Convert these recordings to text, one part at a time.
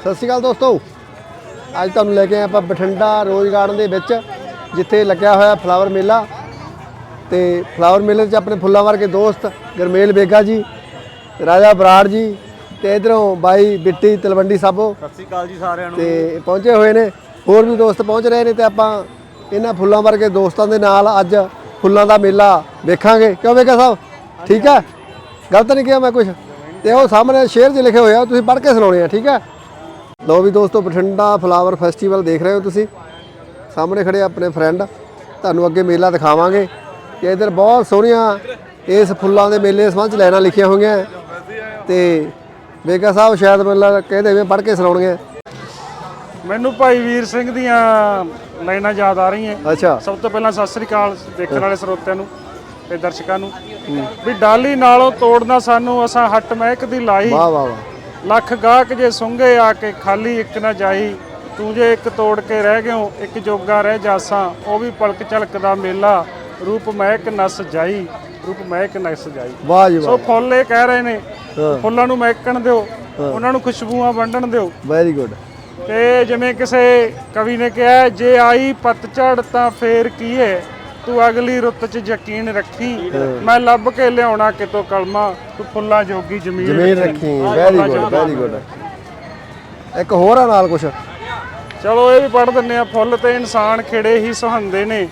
ਸਤਿ ਸ਼੍ਰੀ ਅਕਾਲ ਦੋਸਤੋ। ਅੱਜ ਤੁਹਾਨੂੰ ਲੈ ਕੇ ਆਏ ਆਪਾਂ ਬਠਿੰਡਾ ਰੋਜ਼ ਗਾਰਡਨ ਦੇ ਵਿੱਚ ਜਿੱਥੇ ਲੱਗਿਆ ਹੋਇਆ ਫਲਾਵਰ ਮੇਲਾ। ਤੇ ਫਲਾਵਰ ਮੇਲੇ 'ਚ ਆਪਣੇ ਫੁੱਲਾਂ ਵਰਗੇ ਦੋਸਤ ਗਰਮੇਲ ਬੇਗਾ ਜੀ ਰਾਜਾ ਬਰਾੜ ਜੀ ਤੇ ਇਧਰੋਂ ਬਾਈ ਬਿੱਟੀ ਤਲਵੰਡੀ ਸਾਬੋ। ਸਤਿ ਸ਼੍ਰੀ ਅਕਾਲ ਜੀ ਸਾਰਿਆਂ ਨੂੰ। ਤੇ ਪਹੁੰਚੇ ਹੋਏ ਨੇ ਹੋਰ ਵੀ ਦੋਸਤ ਪਹੁੰਚ ਰਹੇ ਨੇ ਤੇ ਆਪਾਂ ਇਹਨਾਂ ਫੁੱਲਾਂ ਵਰਗੇ ਦੋਸਤਾਂ ਦੇ ਨਾਲ ਅੱਜ ਫੁੱਲਾਂ ਦਾ ਮੇਲਾ ਵੇਖਾਂਗੇ। ਕਿਉਂ ਵੇਖਿਆ ਸਾਹਿਬ? ਠੀਕ ਹੈ? ਗਲਤ ਨਹੀਂ ਕਿਹਾ ਮੈਂ ਕੁਝ ਤੇ ਉਹ ਸਾਹਮਣੇ ਸ਼ੇਰ 'ਚ ਲਿਖੇ ਹੋਏ ਆ ਤੁਸੀਂ ਪੜ੍ਹ ਕੇ ਸੁਣਾਉਣੇ ਆ ਠੀਕ ਹੈ? ਲੋ ਵੀ ਦੋਸਤੋ ਬਠਿੰਡਾ ਫਲਾਵਰ ਫੈਸਟੀਵਲ ਦੇਖ ਰਹੇ ਹੋ ਤੁਸੀਂ। ਸਾਹਮਣੇ ਖੜੇ ਆਪਣੇ ਫਰੈਂਡ ਤੁਹਾਨੂੰ ਅੱਗੇ ਮੇਲਾ ਦਿਖਾਵਾਂਗੇ ਤੇ ਇਧਰ ਬਹੁਤ ਸੋਹਣੀਆਂ ਇਸ ਫੁੱਲਾਂ ਦੇ ਮੇਲੇ ਸੰਬੰਧ ਲਾਈਨਾਂ ਲਿਖੀਆਂ ਹੋਈਆਂ। ਤੇ ਬੇਗਾ ਸਾਹਿਬ ਸ਼ਾਇਦ ਮੈਨੂੰ ਕਹਿੰਦੇ ਵੀ ਪੜ੍ਹ ਕੇ ਸੁਣਾਉਣਗੇ। ਮੈਨੂੰ ਭਾਈ ਵੀਰ ਸਿੰਘ ਦੀਆਂ ਲਾਈਨਾਂ ਯਾਦ ਆ ਰਹੀਆਂ। ਅੱਛਾ। ਸਭ ਤੋਂ ਪਹਿਲਾਂ ਸਤਿ ਸ੍ਰੀ ਅਕਾਲ ਦੇਖਣ ਵਾਲੇ ਸਰੋਤਿਆਂ ਨੂੰ ਤੇ ਦਰਸ਼ਕਾਂ ਨੂੰ। ਵੀ ਡਾਲੀ ਨਾਲੋਂ ਤੋੜਨਾ ਸਾਨੂੰ ਅਸਾਂ ਹੱਟ ਮਹਿਕ ਦੀ ਲਾਈ ਵਾਹ ਵਾਹ ਵਾਹ। ਲੱਖ ਗਾਹਕ ਜੇ ਸੁੰਘੇ ਆ ਕੇ ਖਾਲੀ ਇੱਕ ਨਾ ਜਾਈ ਤੂੰ ਜੇ ਇੱਕ ਤੋੜ ਕੇ ਰਹਿ ਗਿਓ ਇੱਕ ਜੋਗਾ ਰਹਿ ਜਾਸਾਂ ਉਹ ਵੀ ਪਲਕ ਝਲਕਦਾ ਮੇਲਾ ਰੂਪ ਮਹਿਕ ਨਸ ਜਾਈ ਰੂਪ ਮਹਿਕ ਨਸ ਜਾਈ। ਵਾਹ ਜੀ ਸੋ ਵਾਹ ਫੁੱਲ ਇਹ ਕਹਿ ਰਹੇ ਨੇ ਫੁੱਲਾਂ ਨੂੰ ਮਹਿਕਣ ਦਿਓ ਉਹਨਾਂ ਨੂੰ ਖੁਸ਼ਬੂਆਂ ਵੰਡਣ ਦਿਓ। ਵੈਰੀ ਗੁੱਡ ਤੇ ਜਿਵੇਂ ਕਿਸੇ ਕਵੀ ਨੇ ਕਿਹਾ ਜੇ ਆਈ ਪਤਝੜ ਤਾਂ ਫੇਰ ਕੀ ਹੈ ਤੂੰ ਅਗਲੀ ਰੁੱਤ 'ਚ ਯਕੀਨ ਰੱਖੀ। ਮੈਂ ਲੱਭ ਕੇ ਲਿਆਉਣਾ ਕਿਤੋਂ ਕਲਮਾ ਤੂੰ ਫੁੱਲਾਂ ਜੋਗੀ ਜ਼ਮੀਨ ਜ਼ਮੀਨ ਰੱਖੀ ਵੈਰੀ ਗੁੱਡ ਵੈਰੀ ਗੁੱਡ ਇੱਕ ਹੋਰ ਆ ਨਾਲ ਕੁਛ। ਚਲੋ ਇਹ ਵੀ ਪੜ੍ਹ ਦਿੰਨੇ ਆ ਫੁੱਲ ਤੇ ਇਨਸਾਨ ਖਿੜੇ ਹੀ ਸੁਹੰਦੇ ਨੇ।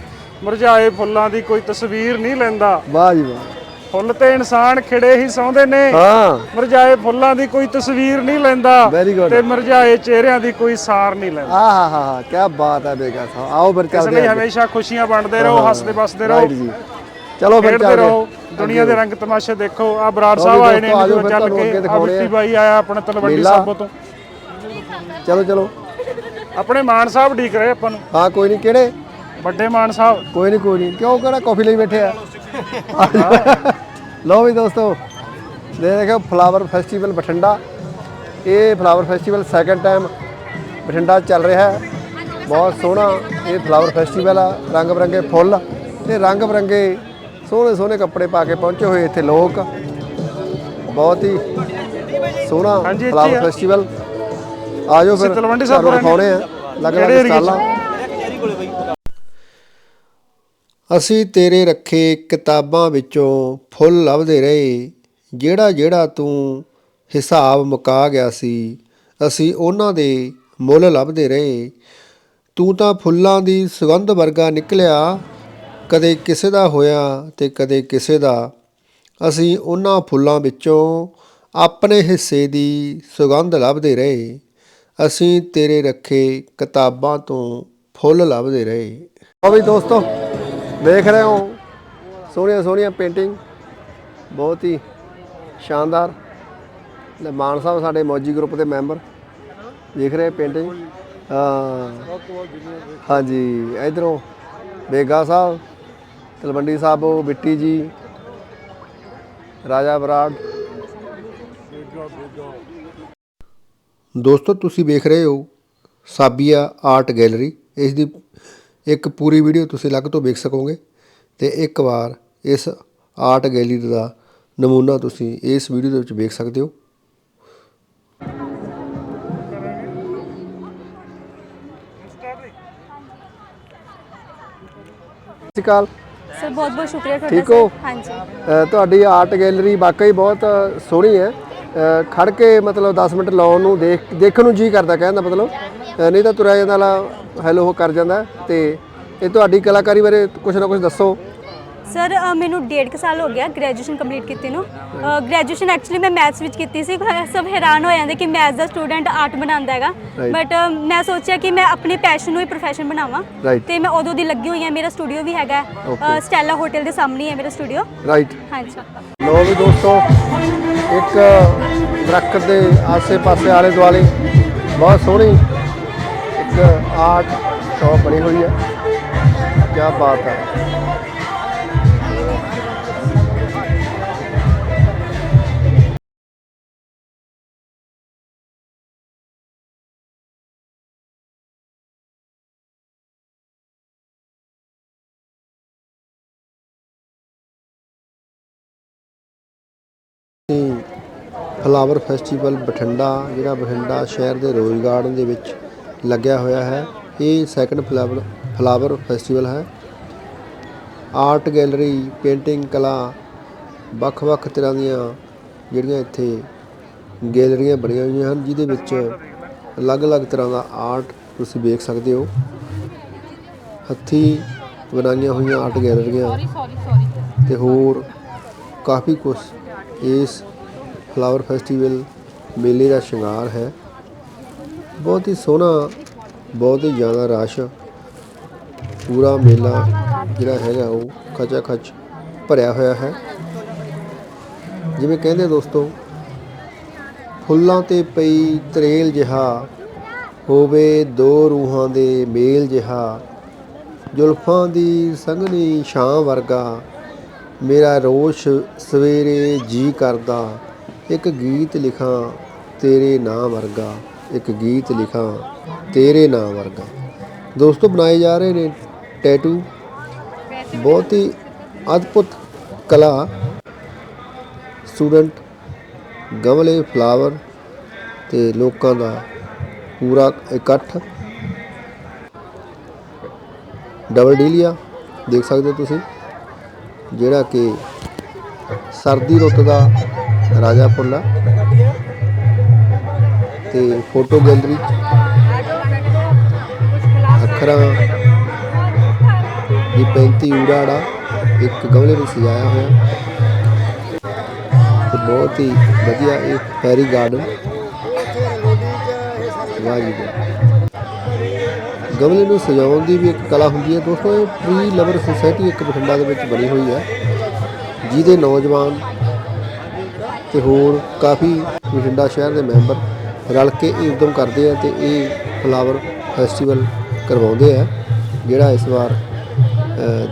ਮੁਰਝਾਏ ਫੁੱਲਾਂ ਦੀ ਕੋਈ ਤਸਵੀਰ ਨਹੀਂ ਲੈਂਦਾ। ਵਾਹ ਜੀ ਵਾਹ। ਫੁੱਲ ਤੇ ਇਨਸਾਨ ਖਿੜੇ ਹੀ ਸੌਂਦੇ ਨੇ। ਹਾਂ। ਮੁਰਝਾਏ ਫੁੱਲਾਂ ਦੀ ਕੋਈ ਤਸਵੀਰ ਨਹੀਂ ਲੈਂਦਾ Very good. ਤੇ ਮੁਰਝਾਏ ਚਿਹਰਿਆਂ ਦੀ ਕੋਈ ਸਾਰ ਨਹੀਂ ਲੈਂਦਾ। ਆਹ ਹਾ ਹਾ ਹਾ ਕੀ ਬਾਤ ਹੈ ਬੇਗਾ ਸਾਹਿਬ। ਆਓ ਫਿਰ ਇਸ ਲਈ ਹਮੇਸ਼ਾ ਖੁਸ਼ੀਆਂ ਵੰਡਦੇ ਰਹੋ ਹੱਸਦੇ ਵਸਦੇ ਰਹੋ ਜੀ। ਚਲੋ ਫਿਰ ਖੇਡਦੇ ਰਹੋ ਦੁਨੀਆ ਦੇ ਰੰਗ ਤਮਾਸ਼ੇ ਦੇਖੋ। ਆ ਬਰਾੜ ਸਾਹਿਬ ਆਏ ਨੇ ਫਿਰ ਚੱਲ ਕੇ ਆ ਆ। ਬਾਈ ਆਇਆ ਆਪਣਾ ਤਲਵੰਡੀ। ਸਾਬੋ ਤੋਂ। ਚਲੋ ਚਲੋ। ਆਪਣੇ ਮਾਨ ਸਾਹਿਬ ਢੀਕ ਰਹੇ ਆਪਾਂ ਨੂੰ। ਹਾਂ ਕੋਈ ਨਹੀਂ ਕਿਹੜੇ? ਵੱਡੇ ਮਾਨ ਸਾਹਿਬ। ਕੋਈ ਨਹੀਂ ਕੋਈ ਨਹੀਂ। ਕਿਉਂ ਕਿਹੜਾ ਕਾਫੀ ਲਈ ਬੈਠੇ ਆ? ਲਓ ਵੀ ਦੋਸਤੋ ਦੇਖੋ ਫਲਾਵਰ ਫੈਸਟੀਵਲ ਬਠਿੰਡਾ। ਇਹ flower festival second time Bathinda ਚੱਲ ਰਿਹਾ ਹੈ। ਬਹੁਤ ਸੋਹਣਾ ਇਹ ਫਲਾਵਰ ਫੈਸਟੀਵਲ ਆ ਰੰਗ ਬਰੰਗੇ ਫੁੱਲ ਤੇ ਰੰਗ ਬਰੰਗੇ ਸੋਹਣੇ ਸੋਹਣੇ ਕੱਪੜੇ ਪਾ ਕੇ ਪਹੁੰਚੇ ਹੋਏ ਇੱਥੇ ਲੋਕ। ਬਹੁਤ ਹੀ ਸੋਹਣਾ ਫਲਾਵਰ। ਫੈਸਟੀਵਲ ਆਜੋ ਫਿਰ ਤਲਵੰਡੀ ਸਾਹਿਬ ਦਿਖਾਉਣੇ ਆ ਲੱਗ ਲੱਗ ਏਰੀਏ 'ਚ? ਸਟਾਲਾਂ ਅਸੀਂ ਤੇਰੇ ਰੱਖੇ ਕਿਤਾਬਾਂ ਵਿੱਚੋਂ ਫੁੱਲ ਲੱਭਦੇ ਰਹੇ। ਜਿਹੜਾ ਜਿਹੜਾ ਤੂੰ ਹਿਸਾਬ ਮੁਕਾ ਗਿਆ ਸੀ, ਅਸੀਂ ਉਹਨਾਂ ਦੇ ਮੁੱਲ ਲੱਭਦੇ ਰਹੇ। ਤੂੰ ਤਾਂ ਫੁੱਲਾਂ ਦੀ ਸੁਗੰਧ ਵਰਗਾ ਨਿਕਲਿਆ। ਕਦੇ ਕਿਸੇ ਦਾ ਹੋਇਆ ਤੇ ਕਦੇ ਕਿਸੇ ਦਾ। ਅਸੀਂ ਉਹਨਾਂ ਫੁੱਲਾਂ ਵਿੱਚੋਂ ਆਪਣੇ ਹਿੱਸੇ ਦੀ ਸੁਗੰਧ ਲੱਭਦੇ ਰਹੇ। ਅਸੀਂ ਤੇਰੇ ਰੱਖੇ ਕਿਤਾਬਾਂ ਤੋਂ ਫੁੱਲ ਲੱਭਦੇ ਰਹੇ। ਉਹ ਵੀ ਦੋਸਤੋ ਦੇਖ ਰਹੇ ਹੋ। ਸੋਹਣੀਆਂ ਸੋਹਣੀਆਂ ਪੇਂਟਿੰਗ ਬਹੁਤ ਹੀ ਸ਼ਾਨਦਾਰ। ਲੈ ਮਾਨ ਸਾਹਿਬ ਸਾਡੇ ਮੌਜੀ ਗਰੁੱਪ ਦੇ ਮੈਂਬਰ ਦੇਖ ਰਹੇ ਪੇਂਟਿੰਗ ਹਾਂਜੀ, ਇਧਰੋਂ ਬੇਗਾ ਸਾਹਿਬ, ਤਲਵੰਡੀ ਸਾਹਿਬ, ਬਿੱਟੀ ਜੀ, ਰਾਜਾ ਬਰਾੜ। ਦੋਸਤੋ, ਤੁਸੀਂ ਵੇਖ ਰਹੇ ਹੋ ਸਾਬੀਆ ਆਰਟ ਗੈਲਰੀ ਇਸ ਦੀ ਇੱਕ ਪੂਰੀ ਵੀਡੀਓ ਤੁਸੀਂ ਅਲੱਗ ਤੋਂ ਵੇਖ ਸਕੋਗੇ ਤੇ ਇੱਕ ਵਾਰ ਇਸ ਆਰਟ ਗੈਲਰੀ ਦਾ ਨਮੂਨਾ ਤੁਸੀਂ ਇਸ ਵੀਡੀਓ ਦੇ ਵਿੱਚ ਵੇਖ ਸਕਦੇ ਹੋ। ਸਤਿ ਸ਼੍ਰੀ ਬਹੁਤ ਬਹੁਤ ਸ਼ੁਕਰੀਆ ਤੁਹਾਡਾ ਠੀਕ ਹੋ? ਸਰ ਹਾਂਜੀ। ਅ, ਤੁਹਾਡੀ ਆਰਟ ਗੈਲਰੀ ਵਾਕਈ ਬਹੁਤ ਸੋਹਣੀ ਹੈ। ਅ, ਖੜ ਕੇ ਮਤਲਬ 10 ਮਿੰਟ ਲਾਉਣ ਨੂੰ ਦੇਖ ਦੇਖਣ ਨੂੰ ਜੀ ਕਰਦਾ ਕਹਿਣ ਦਾ ਮਤਲਬ। ਅ, ਨਹੀਂ ਤਾਂ ਤੁਰਿਆ ਜਾਂਦਾ ਲਾ ਹੈਲੋ ਹੋ ਕਰ ਜਾਂਦਾ ਤੇ ਇਹ ਤੁਹਾਡੀ ਕਲਾਕਾਰੀ ਬਾਰੇ ਕੁਝ ਨਾ ਕੁਝ ਦੱਸੋ। ਸਰ ਅ, ਮੈਨੂੰ ਡੇਢ ਕੁ ਸਾਲ ਹੋ ਗਿਆ ਗ੍ਰੈਜੂਏਸ਼ਨ ਕੰਪਲੀਟ ਕੀਤੀ ਨੂੰ। ਗ੍ਰੈਜੂਏਸ਼ਨ ਐਕਚੁਅਲੀ ਮੈਂ ਮੈਥਸ ਵਿੱਚ ਕੀਤੀ ਸੀ ਪਰ ਸਭ ਹੈਰਾਨ ਹੋ ਜਾਂਦੇ ਕਿ ਮੈਥਸ ਦਾ ਸਟੂਡੈਂਟ ਆਰਟ ਬਣਾਉਂਦਾ ਹੈਗਾ। Right. ਬਟ ਮੈਂ ਸੋਚਿਆ ਕਿ ਮੈਂ ਆਪਣੇ ਪੈਸ਼ਨ ਨੂੰ ਹੀ ਪ੍ਰੋਫੈਸ਼ਨ ਬਣਾਵਾਂ। Right. ਤੇ ਮੈਂ ਉਦੋਂ ਦੀ ਲੱਗੀ ਹੋਈ ਹਾਂ ਮੇਰਾ ਸਟੂਡੀਓ ਵੀ ਹੈਗਾ Okay. ਸਟੈਲਾ ਹੋਟਲ ਦੇ ਸਾਹਮਣੇ ਹੀ ਹੈ ਮੇਰਾ ਸਟੂਡੀਓ ਰਾਈਟ ਹਾਂਜੀ ਲੋ ਵੀ ਦੋਸਤੋ ਇੱਕ ਦਰਖਤ ਦੇ ਆਸੇ-ਪਾਸੇ ਆਲੇ ਦੁਆਲੇ ਬਹੁਤ ਸੋਹਣੀ एक आर्ट शॉप बनी हुई है क्या बात है ਫਲਾਵਰ ਫੈਸਟੀਵਲ ਬਠਿੰਡਾ, ਜਿਹੜਾ ਬਠਿੰਡਾ ਸ਼ਹਿਰ ਦੇ ਰੋਜ਼ ਗਾਰਡਨ ਦੇ ਵਿੱਚ ਲੱਗਿਆ ਹੋਇਆ ਹੈ। ਇਹ ਸੈਕੰਡ ਫਲਾਵਰ ਫਲਾਵਰ ਫੈਸਟੀਵਲ ਹੈ। ਆਰਟ ਗੈਲਰੀ ਪੇਂਟਿੰਗ ਕਲਾ ਵੱਖ-ਵੱਖ ਤਰ੍ਹਾਂ ਦੀਆਂ ਜਿਹੜੀਆਂ ਇੱਥੇ ਗੈਲਰੀਆਂ ਬਣੀਆਂ ਹੋਈਆਂ ਹਨ ਜਿਹਦੇ ਵਿੱਚ ਅਲੱਗ-ਅਲੱਗ ਤਰ੍ਹਾਂ ਦਾ ਆਰਟ ਤੁਸੀਂ ਵੇਖ ਸਕਦੇ ਹੋ। ਹੱਥੀਂ ਬਣਾਈਆਂ ਹੋਈਆਂ ਆਰਟ ਗੈਲਰੀਆਂ ਤੇ ਹੋਰ ਕਾਫੀ ਕੁਝ ਇਸ ਫਲਾਵਰ ਫੈਸਟੀਵਲ ਮੇਲੇ ਦਾ ਸ਼ਿੰਗਾਰ ਹੈ। ਬਹੁਤ ਹੀ ਸੋਹਣਾ, ਬਹੁਤ ਹੀ ਜ਼ਿਆਦਾ ਰਸ਼ ਪੂਰਾ ਮੇਲਾ ਜਿਹੜਾ ਹੈਗਾ ਉਹ ਖਚਾ ਖਚ ਭਰਿਆ ਹੋਇਆ ਹੈ। ਜਿਵੇਂ ਕਹਿੰਦੇ ਦੋਸਤੋ, ਫੁੱਲਾਂ ਤੇ ਪਈ ਤਰੇਲ ਜਿਹਾ ਹੋਵੇ ਦੋ ਰੂਹਾਂ ਦੇ ਮੇਲ ਜਿਹਾ, ਜ਼ੁਲਫਾਂ ਦੀ ਸੰਘਣੀ ਛਾਂ ਵਰਗਾ ਮੇਰਾ ਰੋਸ਼ ਸਵੇਰੇ ਜੀ ਕਰਦਾ, ਇੱਕ ਗੀਤ ਲਿਖਾਂ ਤੇਰੇ ਨਾਂ ਵਰਗਾ। ਇੱਕ ਗੀਤ ਲਿਖਾਂ, ਤੇਰੇ ਨਾਂ ਵਰਗਾ। ਦੋਸਤੋ, ਬਣਾਏ ਜਾ ਰਹੇ ਨੇ ਟੈਟੂ ਬਹੁਤ ਹੀ ਅਦਭੁਤ ਕਲਾ। ਸਟੂਡੈਂਟ ਗਮਲੇ ਫਲਾਵਰ ਤੇ ਲੋਕਾਂ ਦਾ ਪੂਰਾ ਇਕੱਠ। ਡਬਲ ਡੀਲੀਆ ਦੇਖ ਸਕਦੇ ਹੋ ਤੁਸੀਂ, ਜਿਹੜਾ ਕਿ ਸਰਦੀ ਰੁੱਤ ਦਾ ਰਾਜਾ ਫੁੱਲ ਤੇ ਫੋਟੋ ਗੈਲਰੀ, ਅੱਖਰਾਂ ਦੀ 35 ਊੜਾੜਾ, ਇੱਕ ਗਮਲੇ ਵਿੱਚ ਸਜਾਇਆ ਹੋਇਆ। ਤੇ ਬਹੁਤ ਹੀ ਵਧੀਆ ਇਹ ਫੈਰੀ ਗਾਰਡਨ। ਵਾਹ ਜੀ ਗਮਲੇ ਨੂੰ ਸਜਾਉਣ ਦੀ ਵੀ ਇੱਕ ਕਲਾ ਹੁੰਦੀ ਹੈ। ਦੋਸਤੋ, ਇਹ ਪ੍ਰੀ ਲਵਰ ਸੁਸਾਇਟੀ ਇੱਕ ਬਠਿੰਡਾ ਦੇ ਵਿੱਚ ਬਣੀ ਹੋਈ ਹੈ। ਜਿਹਦੇ ਨੌਜਵਾਨ ਤੇ ਹੋਰ ਕਾਫੀ ਬਠਿੰਡਾ ਸ਼ਹਿਰ ਦੇ ਮੈਂਬਰ ਰਲ ਕੇ ਇਹ ਉਦਮ ਕਰਦੇ ਆ ਤੇ ਇਹ ਫਲਾਵਰ ਫੈਸਟੀਵਲ ਕਰਵਾਉਂਦੇ ਆ, ਜਿਹੜਾ ਇਸ ਵਾਰ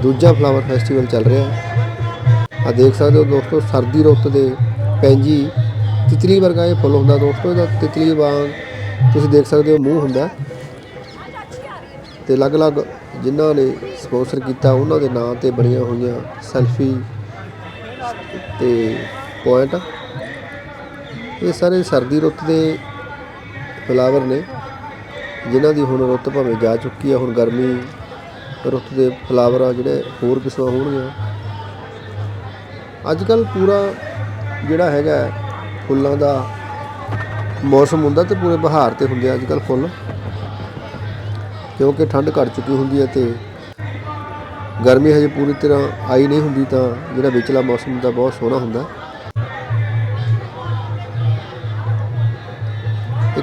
ਦੂਜਾ ਫਲਾਵਰ ਫੈਸਟੀਵਲ ਚੱਲ ਰਿਹਾ। ਆ ਦੇਖ ਸਕਦੇ ਹੋ ਦੋਸਤੋ, ਸਰਦੀ ਰੁੱਤ ਦੇ ਪੈਂਜੀ ਤਿਤਲੀ ਵਰਗਾ ਇਹ ਫੁੱਲ ਹੁੰਦਾ ਦੋਸਤੋ, ਇਹਦਾ ਤਿਤਲੀ ਵਾਂਗ ਤੁਸੀਂ ਦੇਖ ਸਕਦੇ ਹੋ ਮੂੰਹ ਹੁੰਦਾ। ਤੇ ਅਲੱਗ-ਅਲੱਗ ਜਿਨ੍ਹਾਂ ਨੇ ਸਪਾਂਸਰ ਕੀਤਾ, ਉਹਨਾਂ ਦੇ ਨਾਂ ਤੇ ਬਣੀਆਂ ਹੋਈਆਂ ਸੈਲਫੀ ਤੇ ਪੁਆਇੰਟ। ਇਹ ਸਾਰੇ ਸਰਦੀ ਰੁੱਤ ਦੇ ਫਲਾਵਰ ਨੇ, ਜਿਨ੍ਹਾਂ ਦੀ ਹੁਣ ਰੁੱਤ ਭਾਵੇਂ ਜਾ ਚੁੱਕੀ ਹੈ ਹੁਣ ਗਰਮੀ ਰੁੱਤ ਦੇ ਫਲਾਵਰ ਆ ਜਿਹੜੇ ਹੋਰ ਕਿਸਮਾਂ ਹੋਣਗੀਆਂ। ਅੱਜ ਕੱਲ ਪੂਰਾ ਜਿਹੜਾ ਹੈਗਾ ਫੁੱਲਾਂ ਦਾ ਮੌਸਮ ਹੁੰਦਾ ਤੇ ਪੂਰੇ ਬਹਾਰ ਤੇ ਹੁੰਦੇ ਆ ਅੱਜ ਕੱਲ ਫੁੱਲ। ਕਿਉਂਕਿ ਠੰਡ ਘਟ ਚੁੱਕੀ ਹੁੰਦੀ ਹੈ ਤੇ ਗਰਮੀ ਹਜੇ ਪੂਰੀ ਤਰ੍ਹਾਂ ਆਈ ਨਹੀਂ ਹੁੰਦੀ ਤਾਂ ਜਿਹੜਾ ਵਿਚਲਾ ਮੌਸਮ ਹੁੰਦਾ ਬਹੁਤ ਸੋਹਣਾ ਹੁੰਦਾ।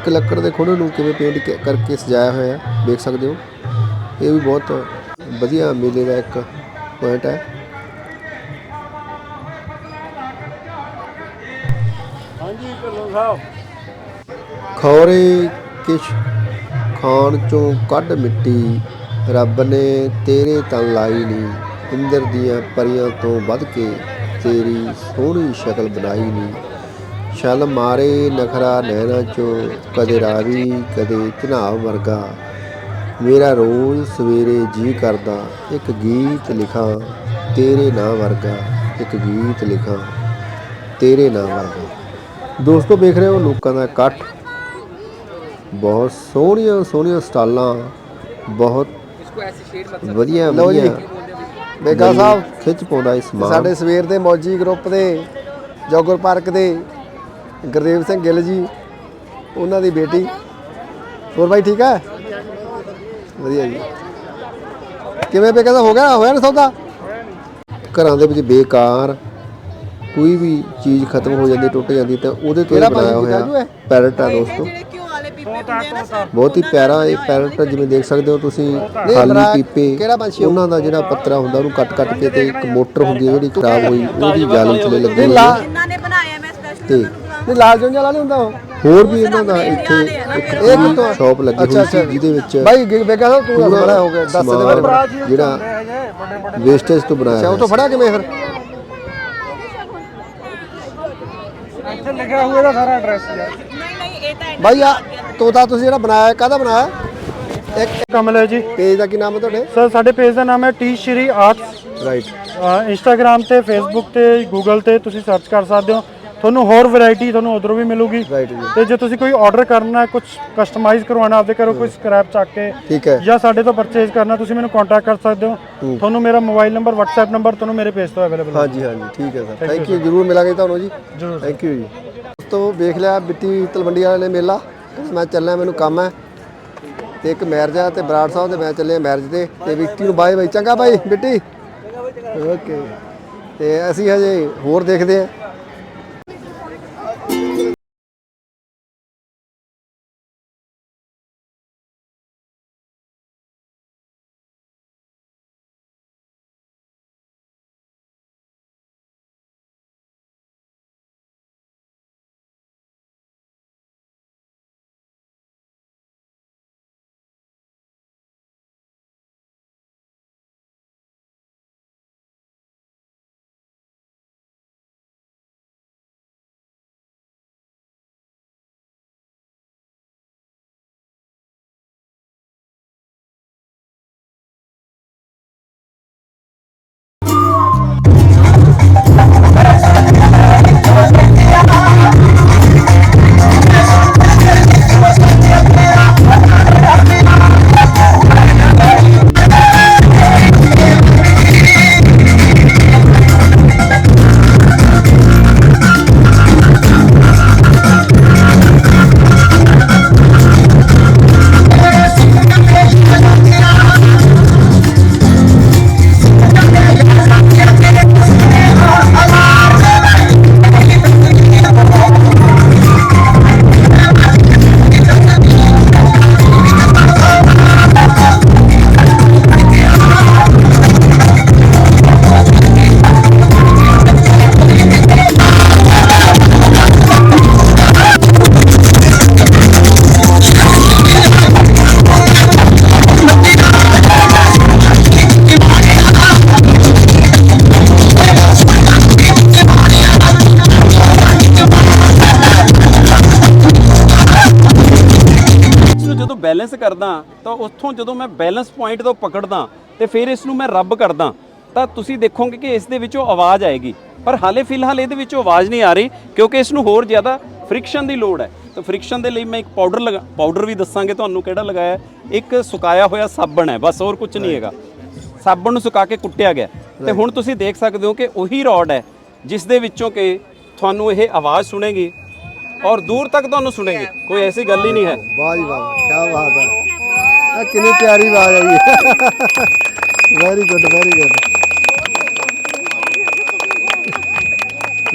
ਇੱਕ ਲੱਕੜ ਦੇ ਖੁਣੇ ਨੂੰ ਕਿਵੇਂ ਪੇਂਟ ਕਰਕੇ ਸਜਾਇਆ ਹੋਇਆ ਹੈ ਦੇਖ ਸਕਦੇ ਹੋ। ਇਹ ਵੀ ਬਹੁਤ ਵਧੀਆ ਮੇਲੇ ਦਾ ਇੱਕ ਪੁਆਇੰਟ ਹੈ। ਹਾਂਜੀ ਢਿੱਲੋਂ ਸਾਹਿਬ। ਖੌਰੇ ਕਿਛ ਖਾਣ ਚੋਂ ਕੱਢ ਮਿੱਟੀ ਰੱਬ ਨੇ ਤੇਰੇ ਤਨ ਲਾਈ ਨੀ। ਇੰਦਰ ਦੀਆਂ ਪਰੀਆਂ ਤੋਂ ਵੱਧ ਕੇ ਤੇਰੀ ਸੋਹਣੀ ਸ਼ਕਲ ਬਣਾਈ ਨੀ। ਛਲ ਮਾਰੇ ਨਖਰਾ ਨੈਣਾ ਚੋਂ ਕਦੇ ਰਾਵੀ ਕਦੇ ਧਨਾਵ ਵਰਗਾ। ਮੇਰਾ ਰੋਜ਼ ਸਵੇਰੇ ਜੀ ਕਰਦਾ ਇੱਕ ਗੀਤ ਲਿਖਾਂ ਤੇਰੇ ਨਾਂ ਵਰਗਾ ਇੱਕ ਗੀਤ ਲਿਖਾਂ ਤੇਰੇ ਨਾਂ ਵਰਗਾ। ਦੋਸਤੋ ਵੇਖ ਰਹੇ ਹੋ ਲੋਕਾਂ ਦਾ ਇਕੱਠ? ਬਹੁਤ ਸੋਹਣੀਆਂ ਸੋਹਣੀਆਂ ਸਟਾਲਾਂ ਬਹੁਤ ਵਧੀਆ ਵਧੀਆ। ਬੇਗਾ ਸਾਹਿਬ। ਖਿੱਚ ਪਾਉਂਦਾ ਇਸ ਮਾਨ ਸਾਡੇ ਸਵੇਰ ਦੇ ਮੌਜੀ ਗਰੁੱਪ ਦੇ ਜੋਗਰ ਪਾਰਕ ਦੇ ਗੁਰਦੇਵ ਸਿੰਘ ਗਿੱਲ ਜੀ ਉਹਨਾਂ ਦੀ ਬੇਟੀ। ਹੋਰ ਬਾਈ ਠੀਕ ਹੈ? ਵਧੀਆ ਜੀ। ਕਿਵੇਂ ਬੇਗਾ ਸਾਹਿਬ ਹੋ ਗਿਆ? ਹੋਇਆ ਨਾ ਸੌਦਾ? ਘਰਾਂ ਦੇ ਵਿੱਚ ਬੇਕਾਰ। ਕੋਈ ਵੀ ਚੀਜ਼ ਖਤਮ ਹੋ ਜਾਂਦੀ ਟੁੱਟ ਜਾਂਦੀ ਤਾਂ ਉਹਦੇ ਤੋਂ ਹੀ ਬਣਾਇਆ ਹੋਇਆ? ਪੈਰਟ ਆ ਦੋਸਤੋ। ਬਹੁਤ ਹੀ ਪਿਆਰਾ ਇਹ ਪੈਰਟ ਜਿਵੇਂ ਦੇਖ ਸਕਦੇ ਹੋ ਤੁਸੀਂ ਖਾਲੀ ਪੀਪੇ? ਉਹਨਾਂ ਦਾ ਜਿਹੜਾ ਪੱਤਰਾ ਹੁੰਦਾ ਉਹਨੂੰ ਕੱਟ ਕੱਟ ਕੇ ਤੇ ਇੱਕ ਮੋਟਰ ਹੁੰਦੀ ਹੈ ਜਿਹੜੀ ਖਰਾਬ ਹੋਈ ਉਹਦੀ ਜਾਲੀ ਥੱਲੇ ਲੱਗੀ ਹੋਈ ਹੈ। ਜਿਨ੍ਹਾਂ ਨੇ ਬਣਾਇਆ ਮੈਂ ਸਪੈਸ਼ਲ ਤੇ ਨਹੀਂ ਲਾਲ ਜੋਨ ਵਾਲਾ ਨਹੀਂ ਹੁੰਦਾ ਉਹ? ਹੋਰ ਵੀ ਇਹਨਾਂ ਦਾ ਇੱਥੇ ਇੱਕ ਇਹ ਸ਼ਾਪ ਲੱਗੀ ਹੋਈ ਸੀ ਜਿਹਦੇ ਵਿੱਚ ਬਾਈ ਬੇਗਾ ਸਾਹਿਬ ਤੂੰ ਪੂਰਾ ਬੜਾ ਹੋ ਗਿਆ ਦੱਸ ਦੇ ਬਾਰੇ। ਜਿਹੜਾ ਵੇਸਟੇਜ ਤੋਂ ਬਣਾਇਆ ਅੱਛਾ ਉਹ ਤੋਂ ਫੜਿਆ ਕਿਵੇਂ ਫਿਰ? ਇੱਥੇ ਲਿਖਿਆ ਹੋਇਆ ਇਹਦਾ ਸਾਰਾ ਐਡਰੈਸ ਯਾਰ। ਨਹੀਂ ਨਹੀਂ ਇਹ ਤਾਂ ਬਾਈ ਆ ਤੋਤਾ ਤੁਸੀਂ ਜਿਹੜਾ ਬਣਾਇਆ ਕਾਹਦਾ ਬਣਾਇਆ? ਇੱਕ ਕਮਲ ਹੈ ਜੀ। ਪੇਜ ਦਾ ਕੀ ਨਾਮ ਹੈ ਤੁਹਾਡੇ? ਸਰ ਸਾਡੇ ਪੇਜ ਦਾ ਨਾਮ ਹੈ T Shri arts. Right Instagram ਤੇ ਫੇਸਬੁੱਕ ਤੇ ਗੂਗਲ ਤੇ ਤੁਸੀਂ ਸਰਚ ਕਰ ਸਕਦੇ ਹੋ। ਤੁਹਾਨੂੰ ਹੋਰ ਵੈਰਾਈਟੀ ਤੁਹਾਨੂੰ ਉਧਰੋਂ ਵੀ ਮਿਲੂਗੀ। ਰਾਈਟ ਜੀ। ਤੇ ਜੇ ਤੁਸੀਂ ਕੋਈ ਆਰਡਰ ਕਰਨਾ ਕੁਝ ਕਸਟਮਾਈਜ਼ ਕਰਵਾਉਣਾ ਆਪਦੇ ਘਰੋਂ ਕੋਈ ਸਕ੍ਰੈਪ ਚੱਕ ਕੇ ਠੀਕ ਹੈ। ਜਾਂ ਸਾਡੇ ਤੋਂ ਪਰਚੇਜ਼ ਕਰਨਾ ਤੁਸੀਂ ਮੈਨੂੰ ਕੰਟੈਕਟ ਕਰ ਸਕਦੇ ਹੋ। ਤੁਹਾਨੂੰ ਮੇਰਾ ਮੋਬਾਈਲ ਨੰਬਰ WhatsApp ਨੰਬਰ ਤੁਹਾਨੂੰ ਮੇਰੇ ਪੇਜ ਤੋਂ ਅਵੇਲੇਬਲ ਹੈ ਹਾਂਜੀ ਹਾਂਜੀ ਠੀਕ ਹੈ ਸਰ। ਥੈਂਕ ਯੂ ਜਰੂਰ ਮਿਲਾਂਗੇ ਤੁਹਾਨੂੰ ਜੀ। ਜ਼ਰੂਰ ਥੈਂਕ ਯੂ ਜੀ। ਦੋਸਤੋ ਵੇਖ ਲਿਆ ਬਿੱਟੀ ਤਲਵੰਡੀ ਵਾਲੇ ਨੇ ਮੇਲਾ ਮੈਂ ਚੱਲਿਆ ਮੈਨੂੰ ਕੰਮ ਹੈ। ਤੇ ਇੱਕ ਮੈਰਿਜ ਆ ਤੇ ਬਰਾੜ ਸਾਹਿਬ ਤੇ ਮੈਂ ਚੱਲਿਆ ਮੈਰਿਜ ਤੇ। ਤੇ ਬਿੱਟੀ ਨੂੰ ਬਾਏ ਬਾਈ। ਚੰਗਾ ਬਾਈ ਬਿੱਟੀ ਓਕੇ ਤੇ ਅਸੀਂ ਹਜੇ ਹੋਰ ਦੇਖਦੇ ਹਾਂ। ਬੈਲੈਂਸ ਕਰਦਾ ਤਾਂ ਉੱਥੋਂ ਜਦੋਂ ਮੈਂ ਬੈਲੈਂਸ ਪੁਆਇੰਟ ਤੋਂ ਪਕੜਦਾ ਤੇ ਫਿਰ ਇਸ ਨੂੰ ਮੈਂ ਰੱਬ ਕਰਦਾ ਤਾਂ ਤੁਸੀਂ ਦੇਖੋਗੇ ਕਿ ਇਸ ਦੇ ਵਿੱਚੋਂ ਆਵਾਜ਼ ਆਏਗੀ। ਪਰ ਹਾਲੇ ਫਿਲਹਾਲ ਇਹਦੇ ਵਿੱਚੋਂ ਆਵਾਜ਼ ਨਹੀਂ ਆ ਰਹੀ ਕਿਉਂਕਿ ਇਸ ਨੂੰ ਹੋਰ ਜ਼ਿਆਦਾ ਫ੍ਰਿਕਸ਼ਨ ਦੀ ਲੋੜ ਹੈ। ਤਾਂ ਫ੍ਰਿਕਸ਼ਨ ਦੇ ਲਈ ਮੈਂ ਇੱਕ ਪਾਊਡਰ ਲਗਾ ਪਾਊਡਰ ਵੀ ਦੱਸਾਂਗੇ ਤੁਹਾਨੂੰ ਕਿਹੜਾ ਲਗਾਇਆ। ਇੱਕ ਸੁਕਾਇਆ ਹੋਇਆ ਸਾਬਣ ਹੈ ਬਸ ਹੋਰ ਕੁਝ ਨਹੀਂ ਹੈਗਾ। ਸਾਬਣ ਨੂੰ ਸੁਕਾ ਕੇ ਕੁੱਟਿਆ ਗਿਆ। ਤੇ ਹੁਣ ਤੁਸੀਂ ਦੇਖ ਸਕਦੇ ਹੋ ਕਿ ਉਹੀ ਰੋਡ ਹੈ ਜਿਸ ਦੇ ਵਿੱਚੋਂ ਕਿ ਤੁਹਾਨੂੰ ਇਹ ਆਵਾਜ਼ ਸੁਣੇਗੀ। ਔਰ ਦੂਰ ਤੱਕ ਤੁਹਾਨੂੰ ਸੁਣੇਗੀ। ਕੋਈ ਐਸੀ ਗੱਲ ਹੀ ਨਹੀਂ ਹੈ। ਵਾਹ ਜੀ ਵਾਹ ਕੀ ਬਾਤ ਹੈ। ਆ ਕਿੰਨੀ ਪਿਆਰੀ ਆਵਾਜ਼ ਆਈ। ਵੈਰੀ ਗੁੱਡ ਵੈਰੀ ਗੁੱਡ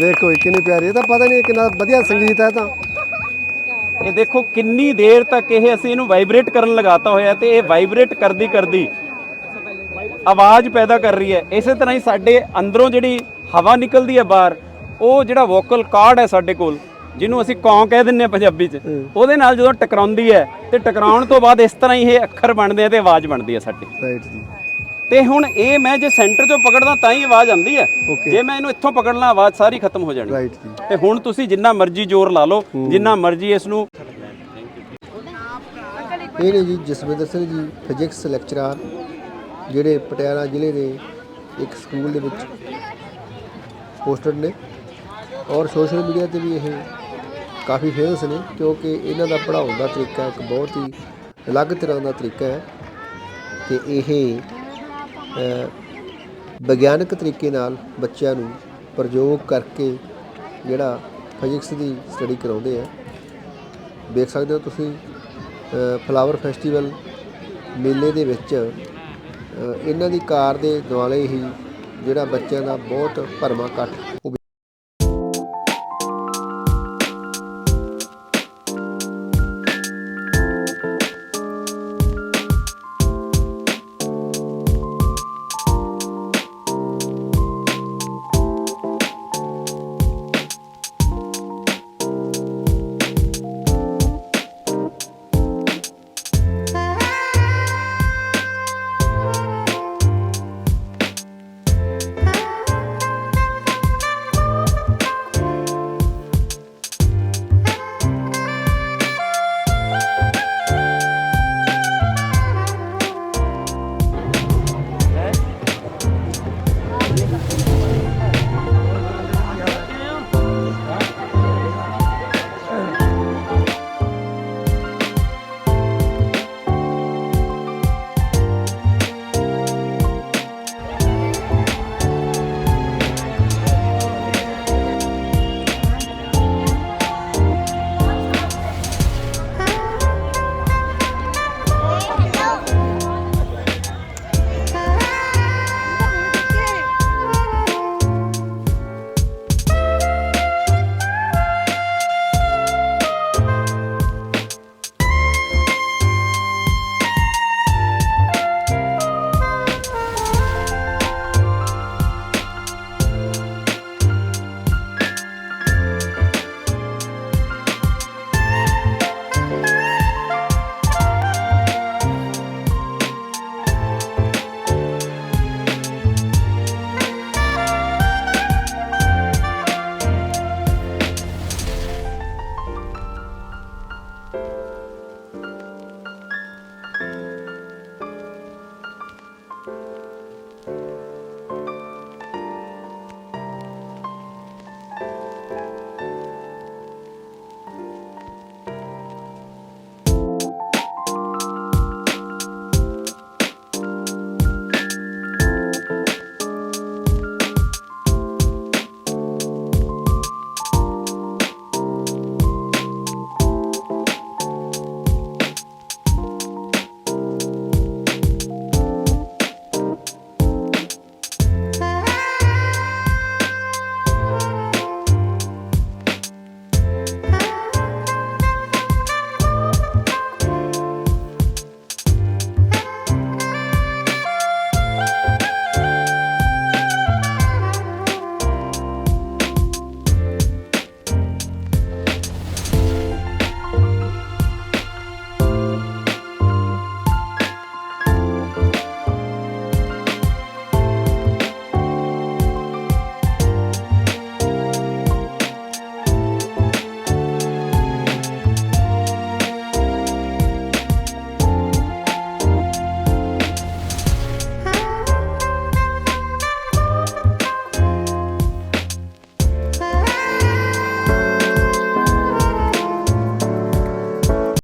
ਵੇਖੋ ਕਿੰਨੀ ਪਿਆਰੀ ਇਹ ਤਾਂ ਪਤਾ ਨਹੀਂ ਕਿੰਨਾ ਵਧੀਆ ਸੰਗੀਤ ਹੈ ਤਾਂ। ਇਹ ਦੇਖੋ ਕਿੰਨੀ ਦੇਰ ਤੱਕ ਇਹ ਅਸੀਂ ਇਹਨੂੰ ਵਾਈਬ੍ਰੇਟ ਕਰਨ ਲਗਾਤਾ ਹੋਇਆ ਤੇ ਇਹ ਵਾਈਬ੍ਰੇਟ ਕਰਦੀ ਕਰਦੀ ਆਵਾਜ਼ ਪੈਦਾ ਕਰ ਰਹੀ ਹੈ। ਇਸੇ ਤਰ੍ਹਾਂ ਹੀ ਸਾਡੇ ਅੰਦਰੋਂ ਜਿਹੜੀ ਹਵਾ ਨਿਕਲਦੀ ਹੈ ਬਾਹਰ ਉਹ ਜਿਹੜਾ ਵੋਕਲ ਕਾਰਡ ਹੈ ਸਾਡੇ ਕੋਲ ਜਿਹਨੂੰ ਅਸੀਂ ਕੌਂ ਕਹਿ ਦਿੰਨੇ ਆ ਪੰਜਾਬੀ 'ਚ ਉਹਦੇ ਨਾਲ ਜਦੋਂ ਟਕਰਾਉਂਦੀ ਹੈ ਤੇ ਟਕਰਾਉਣ ਤੋਂ ਬਾਅਦ ਇਸ ਤਰ੍ਹਾਂ ਹੀ ਇਹ ਅੱਖਰ ਬਣਦੇ ਆ ਤੇ ਆਵਾਜ਼ ਬਣਦੀ ਹੈ ਸਾਡੀ। ਰਾਈਟ ਜੀ। ਤੇ ਹੁਣ ਇਹ ਮੈਂ ਜੇ ਸੈਂਟਰ 'ਚੋਂ ਪਕੜਦਾ ਤਾਂ ਹੀ ਆਵਾਜ਼ ਆਉਂਦੀ ਹੈ. ਜੇ ਮੈਂ ਇਹਨੂੰ ਇੱਥੋਂ ਪਕੜ ਲਾਂ ਆਵਾਜ਼ ਸਾਰੀ ਖਤਮ ਹੋ ਜਾਣੀ। ਰਾਈਟ ਜੀ। ਤੇ ਹੁਣ ਤੁਸੀਂ ਜਿੰਨਾ ਮਰਜ਼ੀ ਜ਼ੋਰ ਲਾ ਲਓ ਜਿੰਨਾ ਮਰਜ਼ੀ ਇਸ ਨੂੰ ਇਹ ਨੇ ਜੀ ਜਸਵਿੰਦਰ ਸਿੰਘ ਜੀ ਫਿਜ਼ਿਕਸ ਲੈਕਚਰਰ ਜਿਹੜੇ ਪਟਿਆਲਾ ਜ਼ਿਲ੍ਹੇ ਦੇ ਇੱਕ ਸਕੂਲ ਦੇ ਵਿੱਚ ਪੋਸਟਡ ਨੇ। ਔਰ ਸੋਸ਼ਲ ਮੀਡੀਆ ਤੇ ਵੀ ਇਹ ਕਾਫੀ ਫੇਮਸ ਨੇ, ਕਿਉਂਕਿ ਇਹਨਾਂ ਦਾ ਪੜ੍ਹਾਉਣ ਦਾ ਤਰੀਕਾ ਇੱਕ ਬਹੁਤ ਹੀ ਅਲੱਗ ਤਰ੍ਹਾਂ ਦਾ ਤਰੀਕਾ ਹੈ ਤੇ ਇਹ ਵਿਗਿਆਨਕ ਤਰੀਕੇ ਨਾਲ ਬੱਚਿਆਂ ਨੂੰ ਪ੍ਰਯੋਗ ਕਰਕੇ ਜਿਹੜਾ ਫਿਜ਼ਿਕਸ ਦੀ ਸਟੱਡੀ ਕਰਾਉਂਦੇ ਆ। ਦੇਖ ਸਕਦੇ ਹੋ ਤੁਸੀਂ ਫਲਾਵਰ ਫੈਸਟੀਵਲ ਮੇਲੇ ਦੇ ਵਿੱਚ ਇਹਨਾਂ ਦੀ ਕਾਰ ਦੇ ਦੁਆਲੇ ਹੀ ਜਿਹੜਾ ਬੱਚਿਆਂ ਦਾ ਬਹੁਤ ਭਰਮਾ ਇਕੱਠ